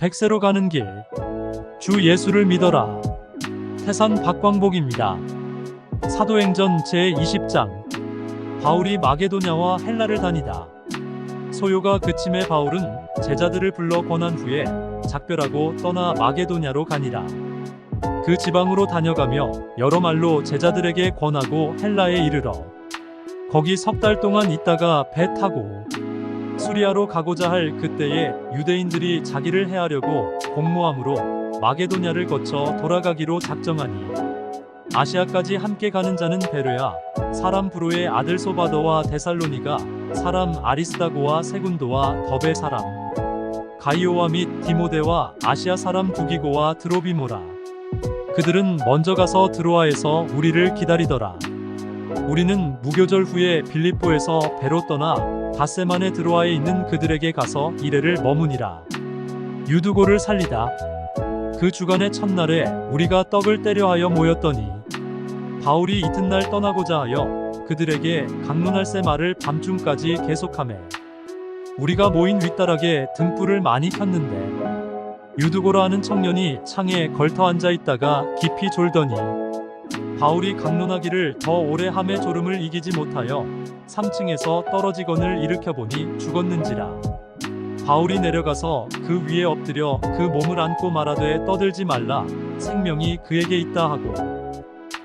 백세로 가는 길. 주 예수를 믿어라. 태산 박광복입니다. 사도행전 제20장. 바울이 마게도냐와 헬라를 다니다. 소요가 그침에 바울은 제자들을 불러 권한 후에 작별하고 떠나 마게도냐로 가니라. 그 지방으로 다녀가며 여러 말로 제자들에게 권하고 헬라에 이르러 거기 석 달 동안 있다가 배 타고 수리아로 가고자 할 그때에 유대인들이 자기를 해하려고 공모함으로 마게도냐를 거쳐 돌아가기로 작정하니 아시아까지 함께 가는 자는 베르야 사람 브로의 아들 소바더와 데살로니가 사람 아리스다고와 세군도와 더베 사람 가이오와 및 디모데와 아시아 사람 두기고와 드로비모라. 그들은 먼저 가서 드로아에서 우리를 기다리더라 우리는 무교절 후에 빌립보에서 배로 떠나 닷세만에 드로아에 있는 그들에게 가서 이래를 머무니라. 유두고를 살리다. 그 주간의 첫날에 우리가 떡을 때려 하여 모였더니 바울이 이튿날 떠나고자 하여 그들에게 강론할세 말을 밤중까지 계속하매 우리가 모인 윗다락에 등불을 많이 폈는데 유두고라 하는 청년이 창에 걸터 앉아 있다가 깊이 졸더니 바울이 강론하기를 더 오래 함에 졸음을 이기지 못하여 3층에서 떨어지건을 일으켜 보니 죽었는지라. 바울이 내려가서 그 위에 엎드려 그 몸을 안고 말하되 떠들지 말라 생명이 그에게 있다 하고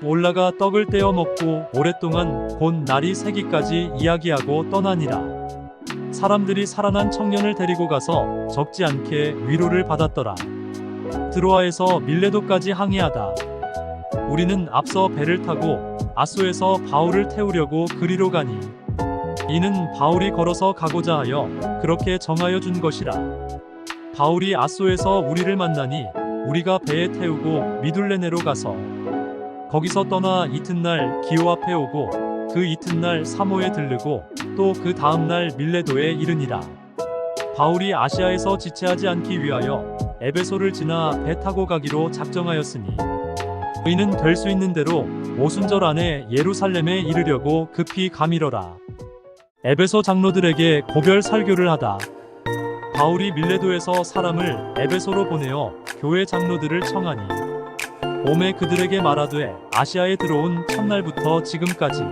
올라가 떡을 떼어 먹고 오랫동안 곧 날이 새기까지 이야기하고 떠나니라. 사람들이 살아난 청년을 데리고 가서 적지 않게 위로를 받았더라. 드로아에서 밀레도까지 항해하다. 우리는 앞서 배를 타고 아소에서 바울을 태우려고 그리로 가니 이는 바울이 걸어서 가고자 하여 그렇게 정하여 준 것이라. 바울이 아소에서 우리를 만나니 우리가 배에 태우고 미둘레네로 가서 거기서 떠나 이튿날 기오 앞에 오고 그 이튿날 사모에 들르고 또 그 다음날 밀레도에 이르니라. 바울이 아시아에서 지체하지 않기 위하여 에베소를 지나 배 타고 가기로 작정하였으니 의는 될 수 있는 대로 오순절 안에 예루살렘에 이르려고 급히 가미러라. 에베소 장로들에게 고별 설교를 하다. 바울이 밀레도에서 사람을 에베소로 보내어 교회 장로들을 청하니 오매 그들에게 말하되 아시아에 들어온 첫날부터 지금까지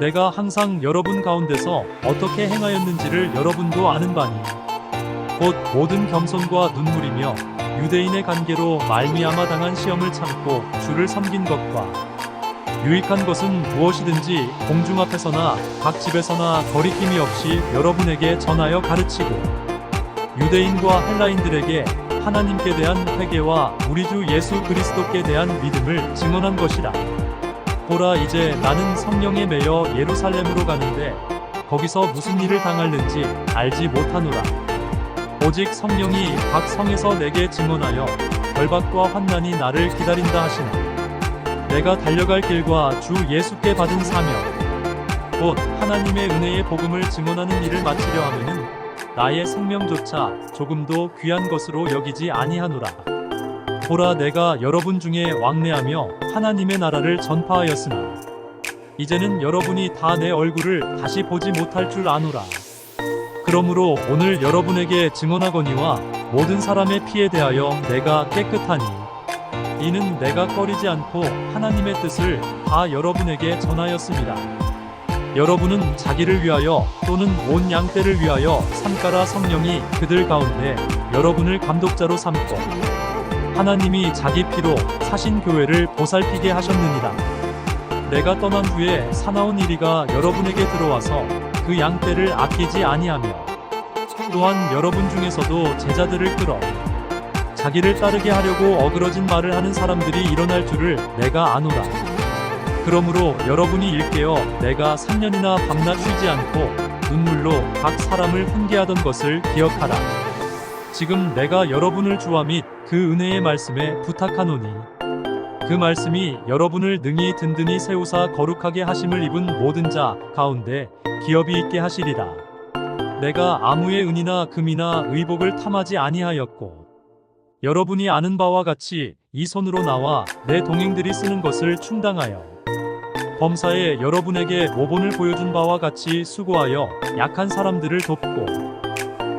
내가 항상 여러분 가운데서 어떻게 행하였는지를 여러분도 아는 바니 곧 모든 겸손과 눈물이며 유대인의 관계로 말미암아 당한 시험을 참고 주를 섬긴 것과 유익한 것은 무엇이든지 공중 앞에서나 각 집에서나 거리낌이 없이 여러분에게 전하여 가르치고 유대인과 헬라인들에게 하나님께 대한 회개와 우리 주 예수 그리스도께 대한 믿음을 증언한 것이라. 보라 이제 나는 성령에 매여 예루살렘으로 가는데 거기서 무슨 일을 당할는지 알지 못하노라. 오직 성령이 각 성에서 내게 증언하여 결박과 환난이 나를 기다린다 하시나 내가 달려갈 길과 주 예수께 받은 사명 곧 하나님의 은혜의 복음을 증언하는 일을 마치려 하면은 나의 생명조차 조금도 귀한 것으로 여기지 아니하노라. 보라 내가 여러분 중에 왕래하며 하나님의 나라를 전파하였으나 이제는 여러분이 다 내 얼굴을 다시 보지 못할 줄 아노라 그러므로 오늘 여러분에게 증언하거니와 모든 사람의 피에 대하여 내가 깨끗하니 이는 내가 꺼리지 않고 하나님의 뜻을 다 여러분에게 전하였습니다. 여러분은 자기를 위하여 또는 온 양떼를 위하여 삼가라 성령이 그들 가운데 여러분을 감독자로 삼고 하나님이 자기 피로 사신 교회를 보살피게 하셨느니라. 내가 떠난 후에 사나운 이리가 여러분에게 들어와서 그 양떼를 아끼지 아니하며 또한 여러분 중에서도 제자들을 끌어 자기를 따르게 하려고 어그러진 말을 하는 사람들이 일어날 줄을 내가 아노라. 그러므로 여러분이 일깨어 내가 3년이나 밤낮 쉬지 않고 눈물로 각 사람을 훈계하던 것을 기억하라. 지금 내가 여러분을 주와 및 그 은혜의 말씀에 부탁하노니 그 말씀이 여러분을 능히 든든히 세우사 거룩하게 하심을 입은 모든 자 가운데 기업이 있게 하시리라. 내가 아무의 은이나 금이나 의복을 탐하지 아니하였고 여러분이 아는 바와 같이 이 손으로 나와 내 동행들이 쓰는 것을 충당하여 범사에 여러분에게 모본을 보여준 바와 같이 수고하여 약한 사람들을 돕고